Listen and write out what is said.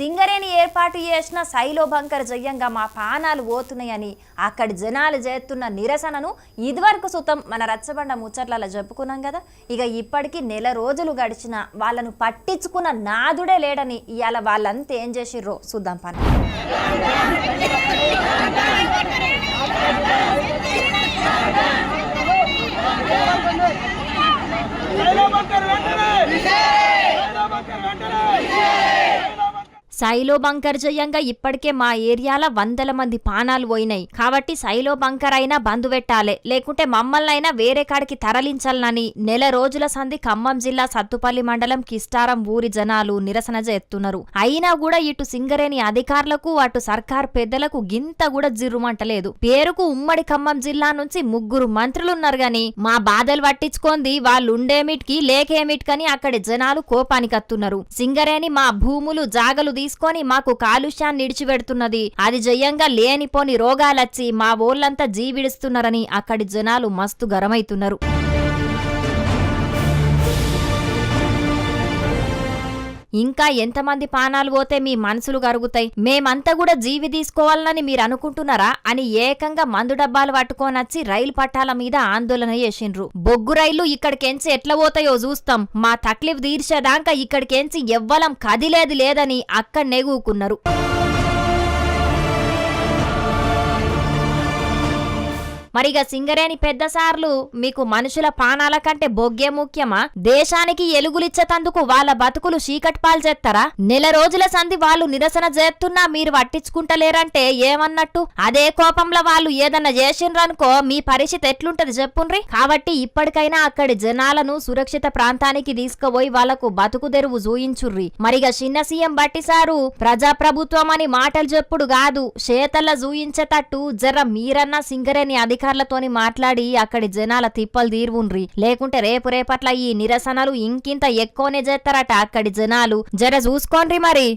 సింగరేణి ఏర్పాటు చేసిన శైలో బంకర్ జయ్యంగా మా పానాలు పోతున్నాయని అక్కడి జనాలు చేస్తున్న నిరసనను ఇదివరకు సుతం మన రచ్చబండ ముచ్చట్లలో చెప్పుకున్నాం కదా. ఇక ఇప్పటికీ నెల రోజులు గడిచిన వాళ్ళను పట్టించుకున్న నాదుడే లేడని ఇవాళ వాళ్ళంతా ఏం చేసిర్రో చూద్దాం పని. సైలో బంకర్ జయంగా ఇప్పటికే మా ఏరియాల వందల మంది పానాలు పోయినాయి. కాబట్టి సైలో బంకర్ అయినా బంధు పెట్టాలే. లేకుంటే మమ్మల్ని అయినా వేరే కాడికి తరలించాలని నెల రోజుల సంధి ఖమ్మం జిల్లా సత్తుపల్లి మండలం కిస్టారం ఊరి జనాలు నిరసన చేస్తున్నారు. అయినా కూడా ఇటు సింగరేణి అధికారులకు అటు సర్కార్ పెద్దలకు గింత కూడా జిర్రుమంటలేదు. పేరుకు ఉమ్మడి ఖమ్మం జిల్లా నుంచి ముగ్గురు మంత్రులున్నారు గాని మా బాధలు పట్టించుకోంది వాళ్ళుండేమిటికి లేకేమిటికని అక్కడి జనాలు కోపానికత్తున్నారు సింగరేణి మా భూములు జాగలు తీసుకొని మాకు కాలుష్యాన్ని నిడిచిపెడుతున్నది అది జయంగా లేనిపోని రోగాలచ్చి మా ఓళ్ళంతా జీవిడుస్తున్నారని అక్కడి జనాలు మస్తు గరమైతున్నారు. ఇంకా ఎంతమంది పానాలు పోతే మీ మనసులు కరుగుతాయి? మేమంతా కూడా జీవి తీసుకోవాలని మీరు అనుకుంటున్నారా? అని ఏకంగా మందు డబ్బాలు పట్టుకోనొచ్చి రైలు పట్టాల మీద ఆందోళన చేసిండ్రు. బొగ్గు రైళ్ళు ఇక్కడికెంచి ఎట్లా పోతాయో చూస్తాం. మా తక్లీఫ్ తీర్చేదాకా ఇక్కడికెంచి ఎవ్వలం కదిలేది లేదని అక్కడ నెగుకున్నారు మరిగా సింగరేణి పెద్ద సార్లు మీకు మనుషుల పానాల కంటే బొగ్గే ముఖ్యమా? దేశానికి ఎలుగులిచ్చేతందుకు వాళ్ళ బతుకులు చీకటిపాలు చేస్తారా? నెల రోజుల సంధి వాళ్ళు నిరసన చేస్తున్నా మీరు పట్టించుకుంటలేరంటే ఏమన్నట్టు? అదే కోపంలో వాళ్ళు ఏదన్నా చేసిండ్రనుకో మీ పరిస్థితి ఎట్లుంటది చెప్పుండ్రి? కాబట్టి ఇప్పటికైనా అక్కడి జనాలను సురక్షిత ప్రాంతానికి తీసుకుపోయి వాళ్ళకు బతుకు తెరువు చూయించుర్రి. మరిగా చిన్న సీఎం బట్టి సారు ప్రజాప్రభుత్వం అని మాటలు చెప్పుడు కాదు చేతల్ల చూయించేటట్టు జర మీరన్నా సింగరేణి అధికారులతోని మాట్లాడి అక్కడి జనాల తిప్పలు తీరువుండ్రి. లేకుంటే రేపు రేపట్ల ఈ నిరసనలు ఇంకింత ఎక్కువనే చేస్తారట అక్కడి జనాలు. జర చూసుకోండి మరి.